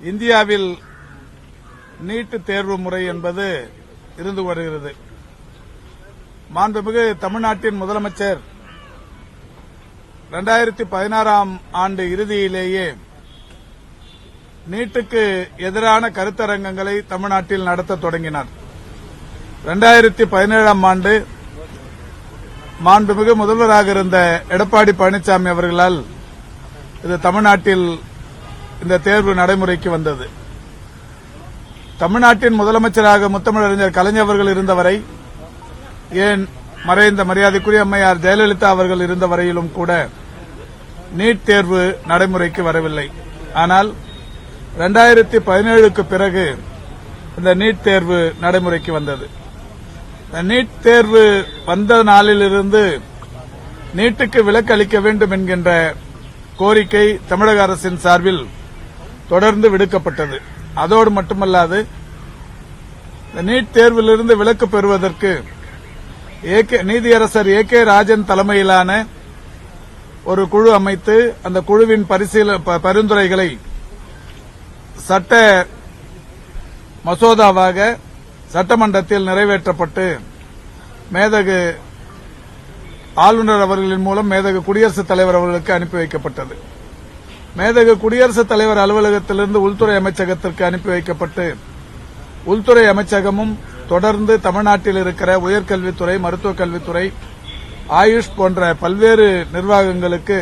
இந்தியாவில் நீட் தேர்வு முறை என்பது இருந்து வருகிறது. மாண்புமிகு தமிழ்நாட்டின் முதலமைச்சர் இரண்டாயிரத்தி பதினாறாம் ஆண்டு இறுதியிலேயே நீட்டுக்கு எதிரான கருத்தரங்கங்களை தமிழ்நாட்டில் நடத்த தொடங்கினார். இரண்டாயிரத்தி பதினேழாம் ஆண்டு மாண்புமிகு முதல்வராக இருந்த எடப்பாடி பழனிசாமி அவர்களால் இது தமிழ்நாட்டில் இந்த தேர்வு நடைமுறைக்கு வந்தது. தமிழ்நாட்டின் முதலமைச்சராக முத்தமிழறிஞர் கலைஞர் அவர்கள் இருந்தவரை ஏன் மறைந்த மரியாதைக்குரிய அம்மையார் ஜெயலலிதா அவர்கள் இருந்த வரையிலும் கூட நீட் தேர்வு நடைமுறைக்கு வரவில்லை. ஆனால் இரண்டாயிரத்தி பதினேழுக்கு பிறகு இந்த நீட் தேர்வு நடைமுறைக்கு வந்தது. இந்த நீட் தேர்வு வந்த நாளிலிருந்து நீட்டுக்கு விலக்கு அளிக்க வேண்டும் என்கின்ற கோரிக்கை தமிழக அரசின் சார்பில் தொடர்ந்து விடுக்கப்பட்டது. அதோடு மட்டுமல்லாது நீட் தேர்விலிருந்து விலக்கு பெறுவதற்கு ஏகே நீதியரசர் ஏ கே ராஜன் தலைமையிலான ஒரு குழு அமைத்து அந்த குழுவின் பரிசீல ப- பரிந்துரைகளை சட்ட மசோதாவாக சட்டமன்றத்தில் நிறைவேற்றப்பட்டு மேதகு ஆளுநர் அவர்களின் மூலம் மேதகு குடியரசுத் தலைவர் அவர்களுக்கு அனுப்பி வைக்கப்பட்டது. மேதகு குடியரசுத் தலைவர் அலுவலகத்திலிருந்து உள்துறை அமைச்சகத்திற்கு அனுப்பி வைக்கப்பட்டு உள்துறை அமைச்சகமும் தொடர்ந்து தமிழ்நாட்டில் இருக்கிற உயர்கல்வித்துறை மருத்துவக் கல்வித்துறை ஆயுஷ் போன்ற பல்வேறு நிர்வாகங்களுக்கு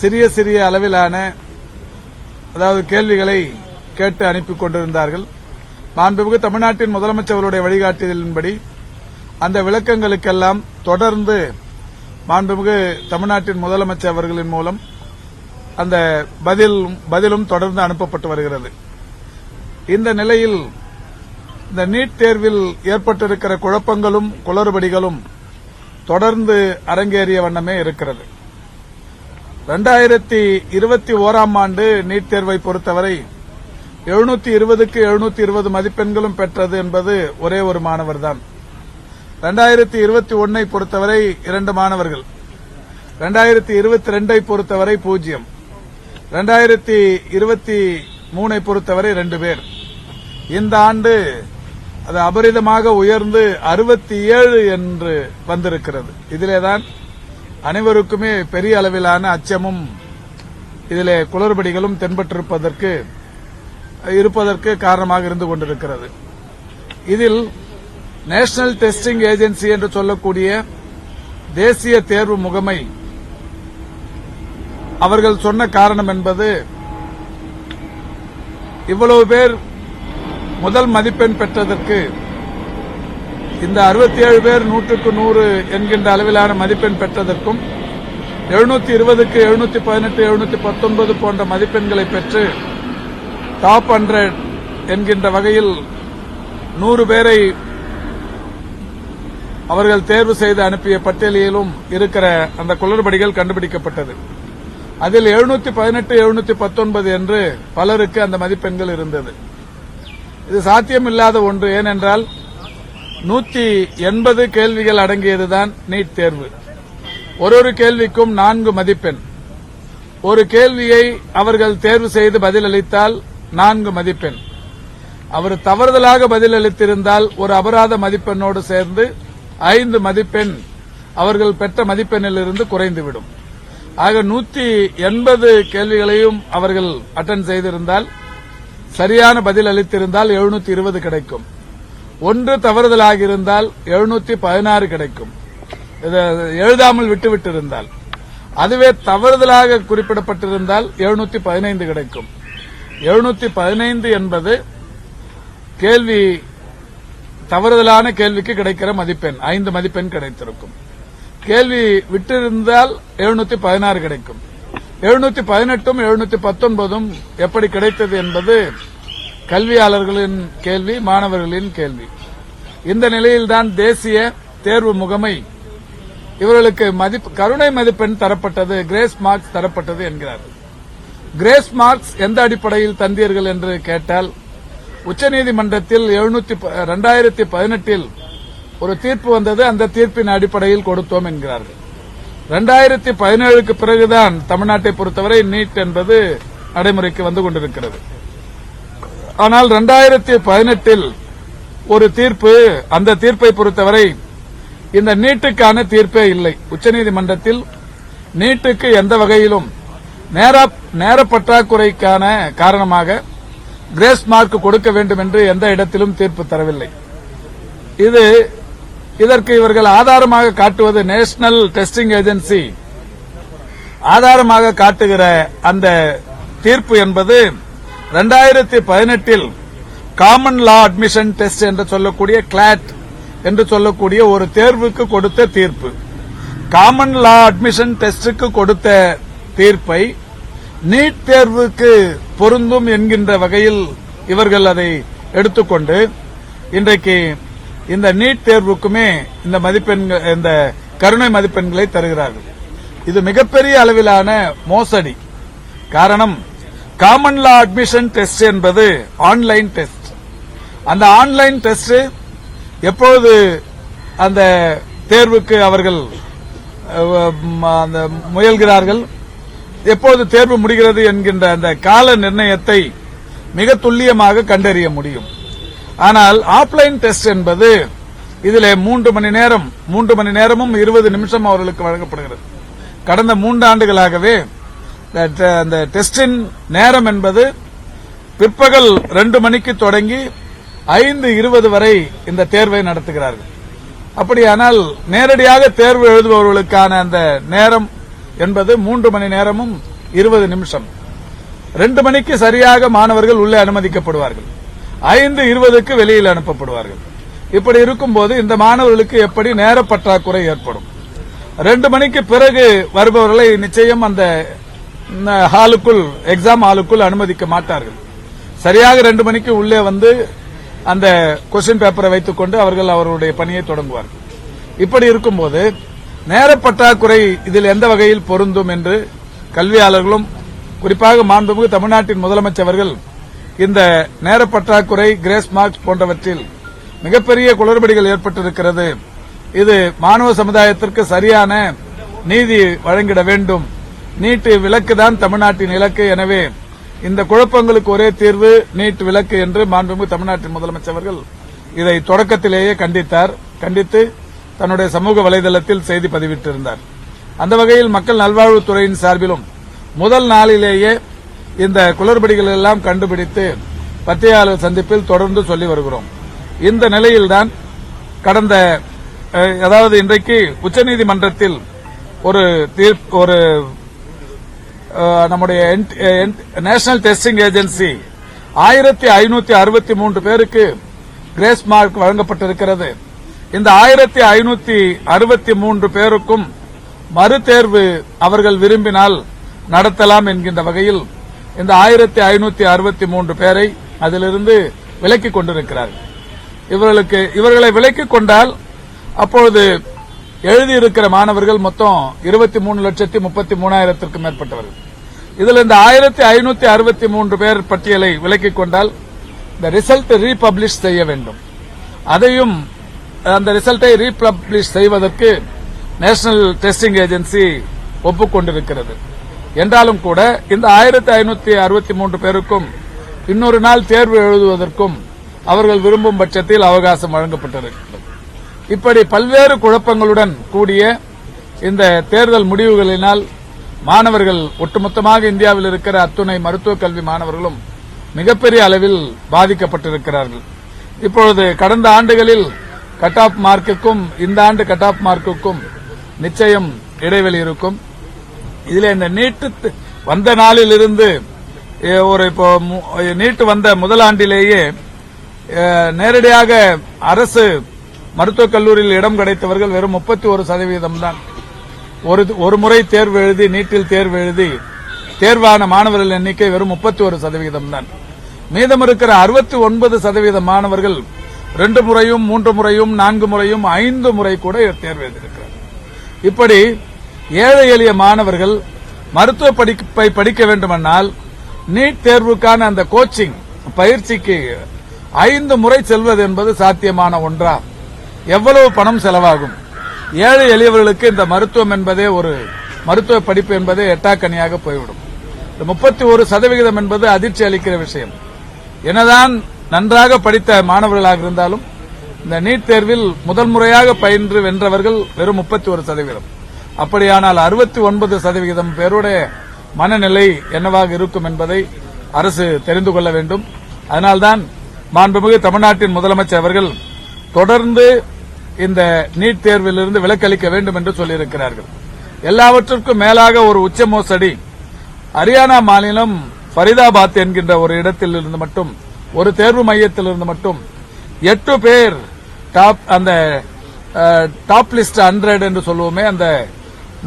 சிறிய சிறிய அளவிலான அதாவது கேள்விகளை கேட்டு அனுப்பி கொண்டிருந்தார்கள். மாண்புமிகு தமிழ்நாட்டின் முதலமைச்சர்களுடைய வழிகாட்டுதலின்படி அந்த விளக்கங்களுக்கெல்லாம் தொடர்ந்து மாண்புமிகு தமிழ்நாட்டின் முதலமைச்சர் அவர்களின் மூலம் அந்த பதில் பதிலும் தொடர்ந்து அனுப்பப்பட்டு வருகிறது. இந்த நிலையில் இந்த நீட் தேர்வில் ஏற்பட்டிருக்கிற குழப்பங்களும் குளறுபடிகளும் தொடர்ந்து அரங்கேறிய வண்ணமே இருக்கிறது. இரண்டாயிரத்தி இருபத்தி ஓராம் ஆண்டு நீட் தேர்வை பொறுத்தவரை எழுநூத்தி இருபதுக்கு எழுநூத்தி இருபது மதிப்பெண்களும் பெற்றது என்பது ஒரே ஒரு மாணவர் தான் இரண்டாயிரத்தி இருபத்தி ஒன்னை பொறுத்தவரை இரண்டு மாணவர்கள். இரண்டாயிரத்தி இருபத்தி ரெண்டை பொறுத்தவரை பூஜ்ஜியம். ரெண்டாயிரத்தி இருபத்தி மூனை பொறுத்தவரை ரெண்டு பேர். இந்த ஆண்டு அது அபரிதமாக உயர்ந்து அறுபத்தி ஏழு என்று வந்திருக்கிறது. இதிலேதான் அனைவருக்குமே பெரிய அளவிலான அச்சமும் இதிலே குளறுபடிகளும் தென்பட்டிருப்பதற்கு இருப்பதற்கு காரணமாக இருந்து கொண்டிருக்கிறது. இதில் நேஷனல் டெஸ்டிங் ஏஜென்சி என்று சொல்லக்கூடிய தேசிய தேர்வு முகமை அவர்கள் சொன்ன காரணம் என்பது இவ்வளவு பேர் முதல் மதிப்பெண் பெற்றதற்கு இந்த 67 பேர் நூற்றுக்கு நூறு என்கின்ற அளவிலான மதிப்பெண் பெற்றதற்கும் எழுநூத்தி இருபதுக்கு எழுநூத்தி பதினெட்டு எழுநூத்தி பத்தொன்பது போன்ற மதிப்பெண்களை பெற்று டாப் ஹண்ட்ரட் என்கின்ற வகையில் நூறு பேரை அவர்கள் தேர்வு செய்து அனுப்பிய பட்டியலிலும் இருக்கிற அந்த குளறுபடிகள் கண்டுபிடிக்கப்பட்டது. அதில் எழுநூத்தி பதினெட்டு எழுநூத்தி பத்தொன்பது என்று பலருக்கு அந்த மதிப்பெண்கள் இருந்தது. இது சாத்தியமில்லாத ஒன்று. ஏனென்றால் நூத்தி எண்பது கேள்விகள் அடங்கியதுதான் நீட் தேர்வு. ஒரு ஒரு கேள்விக்கும் நான்கு மதிப்பெண். ஒரு கேள்வியை அவர்கள் தேர்வு செய்து பதிலளித்தால் நான்கு மதிப்பெண். அவர் தவறுதலாக பதிலளித்திருந்தால் ஒரு அபராத மதிப்பெண்ணோடு சேர்ந்து ஐந்து மதிப்பெண் அவர்கள் பெற்ற மதிப்பெண்ணிலிருந்து குறைந்துவிடும். ஆக நூத்தி எண்பது கேள்விகளையும் அவர்கள் அட்டன் செய்திருந்தால் சரியான பதில் அளித்திருந்தால் எழுநூத்தி இருபது கிடைக்கும். ஒன்று தவறுதலாக இருந்தால் எழுநூத்தி பதினாறு கிடைக்கும். இது எழுதாமல் விட்டுவிட்டிருந்தால் அதுவே தவறுதலாக குறிப்பிடப்பட்டிருந்தால் எழுநூத்தி பதினைந்து கிடைக்கும். எழுநூத்தி பதினைந்து என்பது கேள்வி தவறுதலான கேள்விக்கு கிடைக்கிற மதிப்பெண் ஐந்து மதிப்பெண் கிடைத்திருக்கும். கேள்வி விட்டிருந்தால் எழுநூத்தி பதினாறு கிடைக்கும். எழுநூத்தி பதினெட்டும் எழுநூத்தி பத்தொன்பதும் எப்படி கிடைத்தது என்பது கல்வியாளர்களின் கேள்வி மாணவர்களின் கேள்வி. இந்த நிலையில்தான் தேசிய தேர்வு முகமை இவர்களுக்கு மதிப்பு கருணை மதிப்பெண் தரப்பட்டது கிரேஸ் மார்க்ஸ் தரப்பட்டது என்கிறார். கிரேஸ் மார்க்ஸ் எந்த அடிப்படையில் தந்தீர்கள் என்று கேட்டால் உச்சநீதிமன்றத்தில் இரண்டாயிரத்தி பதினெட்டில் ஒரு தீர்ப்பு வந்தது அந்த தீர்ப்பின் அடிப்படையில் கொடுத்தோம் என்கிறார்கள். இரண்டாயிரத்தி பதினேழுக்கு பிறகுதான் தமிழ்நாட்டை பொறுத்தவரை நீட் என்பது நடைமுறைக்கு வந்து கொண்டிருக்கிறது. ஆனால் ரெண்டாயிரத்தி பதினெட்டில் ஒரு தீர்ப்பு அந்த தீர்ப்பை பொறுத்தவரை இந்த நீட்டுக்கான தீர்ப்பே இல்லை. உச்சநீதிமன்றத்தில் நீட்டுக்கு எந்த வகையிலும் நேர நேர பற்றாக்குறைக்கான காரணமாக கிரேஸ் மார்க் கொடுக்க வேண்டும் என்று எந்த இடத்திலும் தீர்ப்பு தரவில்லை. இது இதற்கு இவர்கள் ஆதாரமாக காட்டுவது நேஷனல் டெஸ்டிங் ஏஜென்சி. ஆதாரமாக காட்டுகிற அந்த தீர்ப்பு என்பது ரெண்டாயிரத்தி பதினெட்டில் காமன் லா அட்மிஷன் டெஸ்ட் என்று சொல்லக்கூடிய கிளாட் என்று சொல்லக்கூடிய ஒரு தேர்வுக்கு கொடுத்த தீர்ப்பு. காமன் லா அட்மிஷன் டெஸ்டுக்கு கொடுத்த தீர்ப்பை நீட் தேர்வுக்கு பொருந்தும் என்கின்ற வகையில் இவர்கள் அதை எடுத்துக்கொண்டு இன்றைக்கு இந்த நீட் தேர்வுக்குமே இந்த மதிப்பெண்கள் இந்த கருணை மதிப்பெண்களை தருகிறார்கள். இது மிகப்பெரிய அளவிலான மோசடி. காரணம் காமன் லா அட்மிஷன் டெஸ்ட் என்பது ஆன்லைன் டெஸ்ட் அந்த ஆன்லைன் டெஸ்ட் எப்பொழுது அந்த தேர்வுக்கு அவர்கள் அந்த முயல்கிறார்கள் எப்போது தேர்வு முடிகிறது என்கின்ற அந்த கால நிர்ணயத்தை மிக துல்லியமாக கண்டறிய முடியும். ஆனால் ஆப்லைன் டெஸ்ட் என்பது இதிலே மூன்று மணி நேரம் மூன்று மணி நேரமும் இருபது நிமிஷம் அவர்களுக்கு வழங்கப்படுகிறது. கடந்த மூன்று ஆண்டுகளாகவே அந்த டெஸ்டின் நேரம் என்பது பிற்பகல் ரெண்டு மணிக்கு தொடங்கி ஐந்து இருபது வரை இந்த தேர்வை நடத்துகிறார்கள். அப்படியானால் நேரடியாக தேர்வு எழுதுபவர்களுக்கான அந்த நேரம் என்பது மூன்று மணி நேரமும் இருபது நிமிஷம். ரெண்டு மணிக்கு சரியாக மாணவர்கள் உள்ளே அனுமதிக்கப்படுவார்கள். ஐந்து இருபதுக்கு வெளியில் அனுப்பப்படுவார்கள். இப்படி இருக்கும்போது இந்த மாணவர்களுக்கு எப்படி நேர பற்றாக்குறை ஏற்படும்? ரெண்டு மணிக்கு பிறகு வருபவர்களை நிச்சயம் அந்த ஹாலுக்குள் எக்ஸாம் ஹாலுக்குள் அனுமதிக்க மாட்டார்கள். சரியாக ரெண்டு மணிக்கு உள்ளே வந்து அந்த கொஸ்டின் பேப்பரை வைத்துக்கொண்டு அவர்கள் அவருடைய பணியை தொடங்குவார்கள். இப்படி இருக்கும்போது நேர பற்றாக்குறை இதில் எந்த வகையில் பொருந்தும் என்று கல்வியாளர்களும் குறிப்பாக மாண்புமிகு தமிழ்நாட்டின் முதலமைச்சர்கள் இந்த நேர பற்றாக்குறை கிரேஸ் மார்க்ஸ் போன்றவற்றில் மிகப்பெரிய குளறுபடிகள் ஏற்பட்டிருக்கிறது. இது மாணவ சமுதாயத்திற்கு சரியான நீதி வழங்கிட வேண்டும். நீட்டு விலக்குதான் தமிழ்நாட்டின் இலக்கு. எனவே இந்த குழப்பங்களுக்கு ஒரே தீர்வு நீட் விலக்கு என்று மாண்புமிகு தமிழ்நாட்டின் முதலமைச்சர்கள் இதை தொடக்கத்திலேயே கண்டித்தார். கண்டித்து தன்னுடைய சமூக வலைதளத்தில் செய்தி பதிவிட்டிருந்தார். அந்த வகையில் மக்கள் நல்வாழ்வுத்துறையின் சார்பிலும் முதல் நாளிலேயே இந்த குளறுபடிகள் எல்லாம் கண்டுபிடித்து பத்திரிகையாளர் சந்திப்பில் தொடர்ந்து சொல்லி வருகிறோம். இந்த நிலையில்தான் கடந்த அதாவது இன்றைக்கு உச்சநீதிமன்றத்தில் ஒரு தீர்ப்பு ஒரு நம்முடைய நேஷனல் டெஸ்டிங் ஏஜென்சி ஆயிரத்தி ஐநூத்தி அறுபத்தி மூன்று பேருக்கு கிரேஸ் மார்க் வழங்கப்பட்டிருக்கிறது. இந்த ஆயிரத்தி ஐநூத்தி அறுபத்தி மூன்று பேருக்கும் மறுதேர்வு அவர்கள் விரும்பினால் நடத்தலாம் என்கின்ற வகையில் இந்த ஆயிரத்தி ஐநூத்தி அறுபத்தி மூன்று பேரை அதிலிருந்து விலக்கிக் கொண்டிருக்கிறார்கள் இவர்களுக்கு இவர்களை விலக்கிக் கொண்டால் அப்பொழுது எழுதியிருக்கிற மாணவர்கள் மொத்தம் இருபத்தி மூணு லட்சத்தி முப்பத்தி மூணாயிரத்திற்கும் மேற்பட்டவர்கள். இதில் இந்த ஆயிரத்தி ஐநூத்தி அறுபத்தி மூன்று பேர் பட்டியலை விலக்கிக் கொண்டால் இந்த ரிசல்ட் ரீபப்ளிஷ் செய்ய வேண்டும். அதையும் அந்த ரிசல்ட்டை ரீபப்ளிஷ் செய்வதற்கு நேஷனல் டெஸ்டிங் ஏஜென்சி ஒப்புக்கொண்டிருக்கிறது. என்றாலும் கூட இந்த ஆயிரத்தி ஐநூத்தி அறுபத்தி மூன்று பேருக்கும் இன்னொரு நாள் தேர்வு எழுதுவதற்கும் அவர்கள் விரும்பும் பட்சத்தில் அவகாசம் வழங்கப்பட்டிருக்கிறது. இப்படி பல்வேறு குழப்பங்களுடன் கூடிய இந்த தேர்தல் முடிவுகளினால் மாணவர்கள் ஒட்டுமொத்தமாக இந்தியாவில் இருக்கிற அத்துணை மருத்துவக் கல்வி மாணவர்களும் மிகப்பெரிய அளவில் பாதிக்கப்பட்டிருக்கிறார்கள். இப்பொழுது கடந்த ஆண்டுகளில் கட் ஆஃப் மார்க்குக்கும் இந்த ஆண்டு கட் ஆஃப் மார்க்குக்கும் நிச்சயம் இடைவெளி இருக்கும். இதுல இந்த நீட்டு த- வந்த நாளிலிருந்து இருந்து ஒரு இப்போ மு- நீட்டு வந்த முதலாண்டிலேயே நேரடியாக அரசு மருத்துவக் கல்லூரியில் இடம் கிடைத்தவர்கள் வெறும் முப்பத்தி ஒரு சதவீதம் தான். ஒரு ஒரு முறை தேர்வு எழுதி நீட்டில் தேர்வு எழுதி தேர்வான மாணவர்கள் எண்ணிக்கை வெறும் முப்பத்தி ஒரு சதவீதம் தான். மீதம் இருக்கிற அறுபத்தி ஒன்பது சதவீத மாணவர்கள் ரெண்டு முறையும் மூன்று முறையும் நான்கு முறையும் ஐந்து முறை கூட தேர்வு எழுதியிருக்கிறார். இப்படி ஏழை எளிய மாணவர்கள் மருத்துவ படிப்பை படிக்க வேண்டுமென்றால் நீட் தேர்வுக்கான அந்த கோச்சிங் பயிற்சிக்கு ஐந்து முறை செல்வது என்பது சாத்தியமான ஒன்றா? எவ்வளவு பணம் செலவாகும்? ஏழை எளியவர்களுக்கு இந்த மருத்துவம் என்பதே ஒரு மருத்துவ படிப்பு என்பதே எட்டாக்கனியாக போய்விடும். இந்த முப்பத்தி ஒரு சதவிகிதம் என்பது அதிர்ச்சி அளிக்கிற விஷயம். என்னதான் நன்றாக படித்த மாணவர்களாக இருந்தாலும் இந்த நீட் தேர்வில் முதல் முறையாக பயின்று வென்றவர்கள் வெறும் முப்பத்தி ஒரு சதவீதம் அப்படியானால் அறுபத்தி ஒன்பது சதவிகிதம் பேருடைய மனநிலை என்னவாக இருக்கும் என்பதை அரசு தெரிந்து கொள்ள வேண்டும். அதனால்தான் மாண்புமிகு தமிழ்நாட்டின் முதலமைச்சர் அவர்கள் தொடர்ந்து இந்த நீட் தேர்விலிருந்து விலக்களிக்க வேண்டும் என்று சொல்லியிருக்கிறார்கள். எல்லாவற்றிற்கும் மேலாக ஒரு உச்ச மோசடி. ஹரியானா மாநிலம் ஃபரிதாபாத் என்கின்ற ஒரு இடத்தில் இருந்து மட்டும் ஒரு தேர்வு மையத்தில் இருந்து மட்டும் எட்டு பேர் டாப் அந்த டாப் லிஸ்ட் ஹண்ட்ரட் என்று சொல்லுவோமே அந்த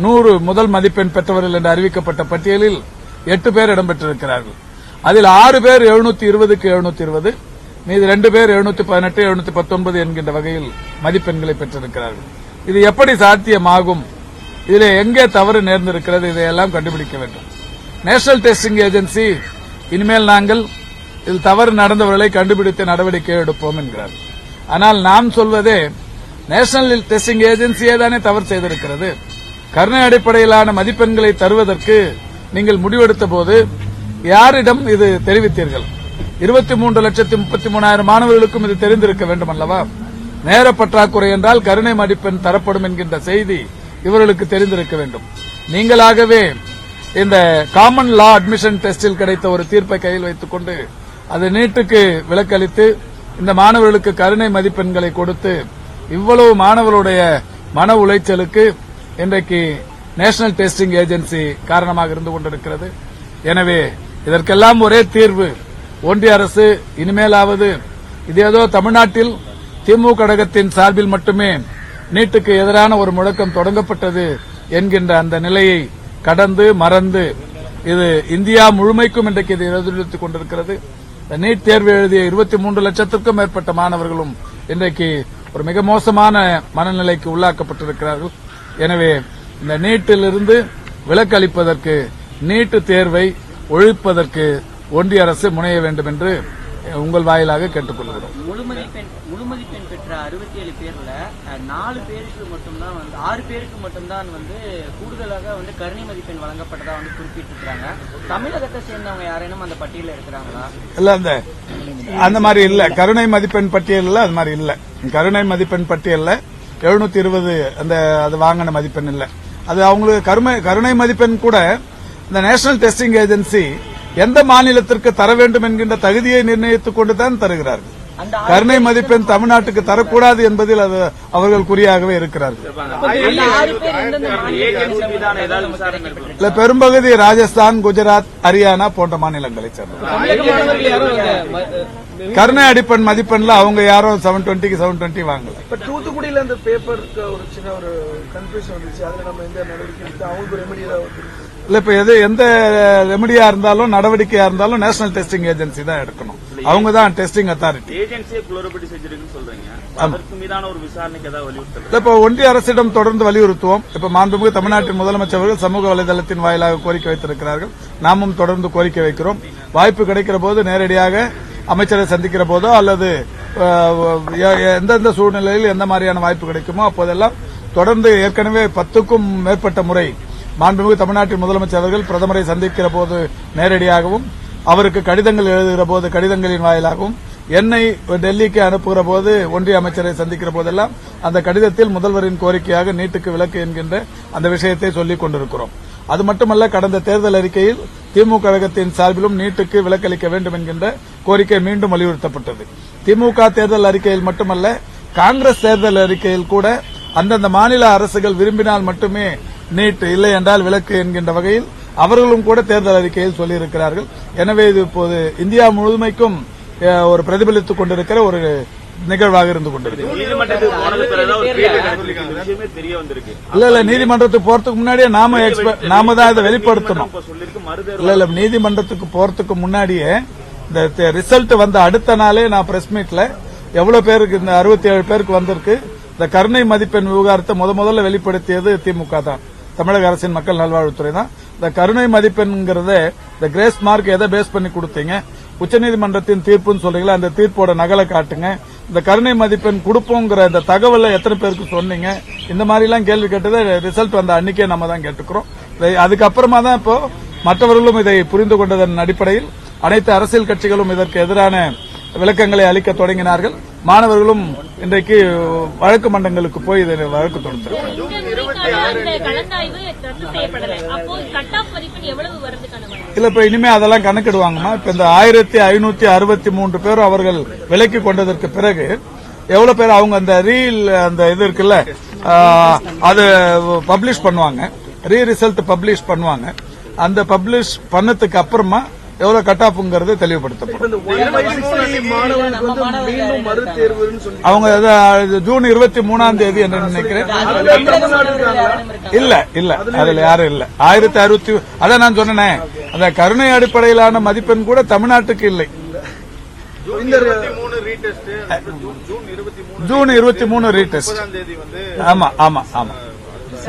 நூறு முதல் மதிப்பெண் பெற்றவர்கள் என்று அறிவிக்கப்பட்ட பட்டியலில் எட்டு பேர் இடம்பெற்றிருக்கிறார்கள். அதில் ஆறு பேர் எழுநூத்தி இருபதுக்கு எழுநூத்தி இருபது மீது ரெண்டு பேர் எழுநூத்தி பதினெட்டு எழுநூத்தி பத்தொன்பது என்கின்ற வகையில் மதிப்பெண்களை பெற்றிருக்கிறார்கள். இது எப்படி சாத்தியமாகும்? இதில் எங்கே தவறு நேர்ந்திருக்கிறது? இதையெல்லாம் கண்டுபிடிக்க வேண்டும். நேஷனல் டெஸ்டிங் ஏஜென்சி இனிமேல் நாங்கள் இதில் தவறு நடந்தவர்களை கண்டுபிடித்து நடவடிக்கை எடுப்போம் என்கிறார். ஆனால் நாம் சொல்வதே நேஷனல் டெஸ்டிங் ஏஜென்சியே தானே தவறு செய்திருக்கிறது. கருணை அடிப்படையிலான மதிப்பெண்களை தருவதற்கு நீங்கள் முடிவெடுத்த போது யாரிடம் இது தெரிவித்தீர்கள்? இருபத்தி மூன்று லட்சத்தி முப்பத்தி மூணாயிரம் மாணவர்களுக்கும் இது தெரிந்திருக்க வேண்டும் அல்லவா நேர பற்றாக்குறை என்றால் கருணை மதிப்பெண் தரப்படும் என்கின்ற செய்தி இவர்களுக்கு தெரிந்திருக்க வேண்டும். நீங்களாகவே இந்த காமன் லா அட்மிஷன் டெஸ்டில் கிடைத்த ஒரு தீர்ப்பை கையில் வைத்துக் கொண்டு அது நீட்டுக்கு விலக்களித்து இந்த மாணவர்களுக்கு கருணை மதிப்பெண்களை கொடுத்து இவ்வளவு மாணவர்களுடைய மன உளைச்சலுக்கு இன்றைக்கு நேஷனல் டெஸ்டிங் ஏஜென்சி காரணமாக இருந்து கொண்டிருக்கிறது. எனவே இதற்கெல்லாம் ஒரே தீர்வு. ஒன்றிய அரசு இனிமேலாவது இது ஏதோ தமிழ்நாட்டில் திமுக கழகத்தின் சார்பில் மட்டுமே நீட்டுக்கு எதிரான ஒரு முழக்கம் தொடங்கப்பட்டது என்கின்ற அந்த நிலையை கடந்து மறந்து இது இந்தியா முழுமைக்கும் இன்றைக்கு இது எதிரொலித்துக் கொண்டிருக்கிறது. இந்த நீட் தேர்வு எழுதிய இருபத்தி மூன்று லட்சத்திற்கும் மேற்பட்ட மாணவர்களும் இன்றைக்கு ஒரு மிக மோசமான மனநிலைக்கு உள்ளாக்கப்பட்டிருக்கிறார்கள். எனவே இந்த நீட்டிலிருந்து விலக்கு அளிப்பதற்கு நீட்டு தேர்வை ஒழிப்பதற்கு ஒன்றிய அரசு முனைய வேண்டும் என்று உங்கள் வாயிலாக கேட்டுக்கொள்கிறோம். முழு மதிப்பெண் முழு மதிப்பெண் பெற்ற அறுபத்தி ஏழு பேர்ல நாலு பேருக்கு மட்டும்தான் வந்து ஆறு பேருக்கு மட்டும்தான் வந்து கூடுதலாக வந்து கருணை மதிப்பெண் வழங்கப்பட்டதா வந்து குறிப்பிட்டிருக்கிறாங்க. தமிழகத்தை சேர்ந்தவங்க யாரேனும் அந்த பட்டியலில் இருக்கிறாங்களா? இல்ல அந்த அந்த மாதிரி இல்ல. கருணை மதிப்பெண் பட்டியல்ல அது மாதிரி இல்ல. கருணை மதிப்பெண் பட்டியல்ல எழுநூத்தி இருபது அந்த அது வாங்கின மதிப்பெண் இல்ல. அது அவங்களுக்கு கருமை கருணை மதிப்பெண் கூட இந்த நேஷனல் டெஸ்டிங் ஏஜென்சி எந்த மாநிலத்திற்கு தர வேண்டும் என்கின்ற தகுதியை நிர்ணயித்துக் கொண்டுதான் தருகிறார்கள். கருணை மதிப்பெண் தமிழ்நாட்டுக்கு தரக்கூடாது என்பதில் அது அவர்கள் குறியாகவே இருக்கிறார்கள். பெரும்பகுதி ராஜஸ்தான் குஜராத் ஹரியானா போன்ற மாநிலங்களைச் சேர்ந்தவர் கருணை அடிப்பெண் மதிப்பெண்ல அவங்க யாரும் செவன் டுவெண்ட்டிக்கு செவன் டுவெண்ட்டி வாங்கல. இப்ப தூத்துக்குடியில அந்த பேப்பருக்கு ஒரு சின்ன ஒரு கன்ஃபியூஷன் வந்துச்சு. அதுல நம்ம எந்த நடவடிக்கை அவங்களுக்கு ரெமெடி ஏதாவது இல்ல இப்ப எது எந்த ரெமடியா இருந்தாலும் நடவடிக்கையா இருந்தாலும் நேஷனல் டெஸ்டிங் ஏஜென்சி தான் எடுக்கணும். அவங்க தான் டெஸ்டிங் அத்தாரிட்டி ஏஜென்சியை குளறுபடி செஞ்சிருக்குன்னு சொல்றீங்க. அதற்கு மீதான ஒரு விசாரணைக்கு ஏதாவது வலியுறுத்தல் இல்ல இப்ப ஒன்றிய அரசிடம் தொடர்ந்து வலியுறுத்துவோம். இப்ப மாண்புமிகு தமிழ்நாட்டின் முதலமைச்சர் அவர்கள் சமூக வலைதளத்தின் வாயிலாக கோரிக்கை வைத்திருக்கிறார்கள். நாமும் தொடர்ந்து கோரிக்கை வைக்கிறோம். வாய்ப்பு கிடைக்கிற போது நேரடியாக அமைச்சரை சந்திக்கிற போதோ அல்லது எந்தெந்த சூழ்நிலையில் எந்த மாதிரியான வாய்ப்பு கிடைக்குமோ அப்போதெல்லாம் தொடர்ந்து ஏற்கனவே பத்துக்கும் மேற்பட்ட முறை மாண்புமிகு தமிழ்நாட்டின் முதலமைச்சர் அவர்கள் பிரதமரை சந்திக்கிற போது நேரடியாகவும் அவருக்கு கடிதங்கள் எழுதுகிற போது கடிதங்களின் வாயிலாகவும் என்னை டெல்லிக்கு அனுப்புகிற போது ஒன்றிய அமைச்சரை சந்திக்கிற போதெல்லாம் அந்த கடிதத்தில் முதல்வரின் கோரிக்கையாக நீட்டுக்கு விலக்கு என்கின்ற அந்த விஷயத்தை சொல்லிக் கொண்டிருக்கிறோம். அது மட்டுமல்ல கடந்த தேர்தல் அறிக்கையில் திமுக கழகத்தின் சார்பிலும் நீட்டுக்கு விலக்களிக்க வேண்டும் என்கின்ற கோரிக்கை மீண்டும் வலியுறுத்தப்பட்டது. திமுக தேர்தல் அறிக்கையில் மட்டுமல்ல காங்கிரஸ் தேர்தல் அறிக்கையில் கூட அந்தந்த மாநில அரசுகள் விரும்பினால் மட்டுமே நீட் இல்லை என்றால் விலக்கு என்கின்ற வகையில் அவர்களும் கூட தேர்தல் அறிக்கையில் சொல்லியிருக்கிறார்கள். எனவே இது இப்போது இந்தியா முழுமைக்கும் ஒரு பிரதிபலித்துக் கொண்டிருக்கிற ஒரு நிகழ்வாக இருந்து கொண்டிருக்கு நீதிமன்றத்துக்கு இல்ல இல்ல நீதிமன்றத்துக்கு போறதுக்கு முன்னாடியே நாம நாம தான் இதை வெளிப்படுத்தணும். இல்ல இல்ல நீதிமன்றத்துக்கு போறதுக்கு முன்னாடியே இந்த ரிசல்ட் வந்த அடுத்த நாளே நான் பிரஸ் மீட்ல எவ்வளவு பேருக்கு இந்த அறுபத்தி ஏழு பேருக்கு வந்திருக்கு. இந்த கருணை மதிப்பெண் விவகாரத்தை முத முதல்ல வெளிப்படுத்தியது திமுக தான். தமிழக அரசின் மக்கள் நல்வாழ்வுத்துறை தான். இந்த கருணை மதிப்பெண்ங்கிறத இந்த கிரேஸ் மார்க் எதை பேஸ் பண்ணி கொடுத்தீங்க? உச்சநீதிமன்றத்தின் தீர்ப்புன்னு சொல்றீங்களா? அந்த தீர்ப்போட நகலை காட்டுங்க. இந்த கருணை மதிப்பெண் கொடுப்போங்கிற இந்த தகவலை எத்தனை பேருக்கு சொன்னீங்க? இந்த மாதிரி எல்லாம் கேள்வி கேட்டதை ரிசல்ட் வந்த அன்னைக்கே நம்ம தான் கேட்டுக்கிறோம். அதுக்கப்புறமா தான் இப்போ மற்றவர்களும் இதை புரிந்து கொண்டதன் அடிப்படையில் அனைத்து அரசியல் கட்சிகளும் இதற்கு எதிரான விளக்கங்களை அளிக்க தொடங்கினார்கள். மாணவர்களும் இன்றைக்கு வழக்கு மண்டங்களுக்கு போய் இதை வழக்கு தொடுத்திருக்கிறார்கள் இல்ல இப்ப இனிமே அதெல்லாம் கணக்கிடுவாங்கம்மா. இப்ப இந்த ஆயிரத்தி ஐநூத்தி அறுபத்தி மூன்று பேரும் அவர்கள் விலைக்கு கொண்டதற்கு பிறகு எவ்வளவு பேர் அவங்க அந்த ரீல் அந்த இது இருக்குல்ல அது பப்ளிஷ் பண்ணுவாங்க. ரீ ரிசல்ட் பப்ளிஷ் பண்ணுவாங்க. அந்த பப்ளிஷ் பண்ணதுக்கு அப்புறமா எவ்வளவு கட் ஆஃப்ங்கிறது தெளிவுபடுத்தப்படும் அவங்க அது ஜூன் இருபத்தி மூணாம் தேதி என்று நினைக்கிறேன். இல்ல இல்ல அதுல யாரும் இல்ல. ஆயிரத்தி அறுபத்தி அதான் நான் சொன்னேனே. அந்த கருணை அடிப்படையிலான மதிப்பெண் கூட தமிழ்நாட்டுக்கு இல்லை. ஜூன் இருபத்தி மூணு ரீடெஸ்ட் முப்பதாம் தேதி வந்து ஆமா ஆமா ஆமா.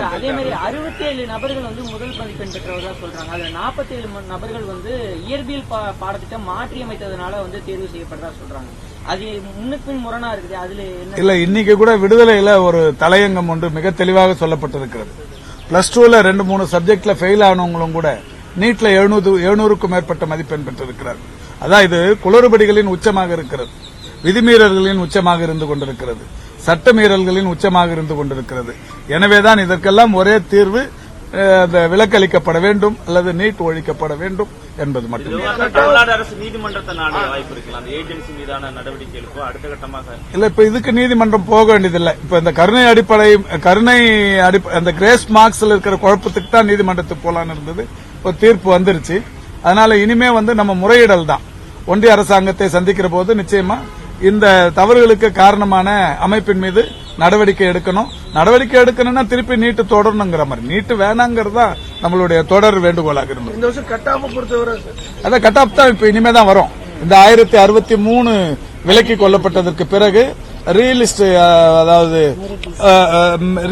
அதே மாதிரி அறுபத்தி ஏழு நபர்கள் வந்து முதல் மதிப்பெண் பெற்றவர்களா சொல்றாங்க. அதுல நாற்பத்தி ஏழு நபர்கள் வந்து இயற்பியல் பா- பாடத்திட்டம் மாற்றி அமைத்ததுனால வந்து தேர்வு செய்யப்பட்டதா சொல்றாங்க. அது முன்னுக்கு பின் முரணா இருக்குது. அதுல என்ன இல்ல இன்னைக்கு கூட விடுதலையில ஒரு தலையங்கம் ஒன்று மிக தெளிவாக சொல்லப்பட்டிருக்கிறது. பிளஸ் டூல ரெண்டு மூணு சப்ஜெக்ட்ல ஃபெயில் ஆனவங்களும் கூட நீட்ல எழுநூறு எழுநூறுக்கும் மேற்பட்ட மதிப்பெண் பெற்றிருக்கிறார். அதான் இது குளறுபடிகளின் உச்சமாக இருக்கிறது. விதிமீறல்களின் உச்சமாக இருந்து கொண்டிருக்கிறது. சட்ட மீறல்களின் உச்சமாக இருந்து கொண்டிருக்கிறது. எனவேதான் இதற்கெல்லாம் ஒரே தீர்வு விலக்களிக்கப்பட வேண்டும் அல்லது நீட் ஒழிக்கப்பட வேண்டும் என்பது மட்டுமே. இல்ல இப்ப இதுக்கு நீதிமன்றம் போக வேண்டியதில்லை. இப்ப இந்த கருணை அடிப்படை கருணை அடிப்ப- அந்த கிரேஸ் மார்க்ஸ்ல இருக்கிற குழப்பத்துக்கு தான் நீதிமன்றத்துக்கு போலான்னு இருந்தது. இப்போ தீர்ப்பு வந்துருச்சு. அதனால இனிமே வந்து நம்ம முறையிடல் தான். ஒன்றிய அரசாங்கத்தை சந்திக்கிற போது நிச்சயமா இந்த தவறுகளுக்கு காரணமான அமைப்பின் மீது நடவடிக்கை எடுக்கணும். நடவடிக்கை எடுக்கணும்னா திருப்பி நீட்டு தொடரணுங்கிற மாதிரி. நீட்டு வேணாங்கிறது தான் நம்மளுடைய தொடர் வேண்டுகோளாக இருந்தது. இந்த வருஷம் கட்டாம பொறுத்தவரை அதான் கட் ஆஃப் தான் இப்ப இனிமே தான் வரும். இந்த ஆயிரத்தி அறுபத்தி மூணு விலக்கி கொள்ளப்பட்டதற்கு பிறகு ரீ லிஸ்ட் அதாவது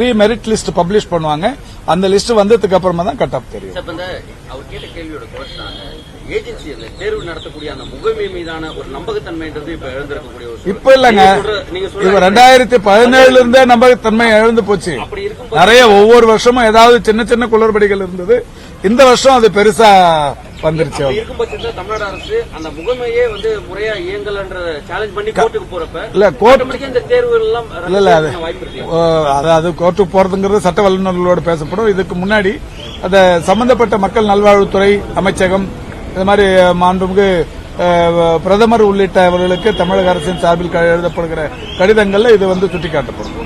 ரீ மெரிட் லிஸ்ட் பப்ளிஷ் பண்ணுவாங்க. அந்த லிஸ்ட் வந்ததுக்கு அப்புறமா தான் கட் ஆஃப் தெரியும் இப்ப இந்த அவர் கேட்ட கேள்வியோட கொஸ்டின் ஏஜென்சி தேர்வு நடத்தக்கூடிய அந்த முகமை மீதான ஒரு நம்பகத்தன்மைன்றது இப்ப எழுந்திருக்கக்கூடிய ஒரு. இப்ப இல்லங்க. இப்ப ரெண்டாயிரத்தி பதினேழுல இருந்தே நம்பகத்தன்மை இழந்து போச்சு. நிறைய ஒவ்வொரு வருஷமும் ஏதாவது சின்ன சின்ன குளறுபடிகள் இருந்தது. இந்த வருஷம் அது பெருசா வந்துருச்சு. இருக்கும் பட்சத்துல தமிழ்நாடு அரசு அந்த முகமையே வந்து முறையா இயங்கலன்ற சேலஞ்ச் பண்ணி கோர்ட்டுக்கு போறப்ப இல்ல கோர்ட் இந்த தேர்வுகள் எல்லாம் இல்ல இல்ல அது அதாவது கோர்ட்டுக்கு போறதுங்கிறது சட்ட வல்லுநர்களோடு பேசப்படும். இதுக்கு முன்னாடி அந்த சம்பந்தப்பட்ட மக்கள் நல்வாழ்வுத்துறை அமைச்சகம் இது மாதிரி மாண்புமிகு பிரதமர் உள்ளிட்டவர்களுக்கு தமிழக அரசின் சார்பில் க- எழுதப்படுகிற கடிதங்கள்ல இது வந்து சுட்டிக்காட்டப்படும்.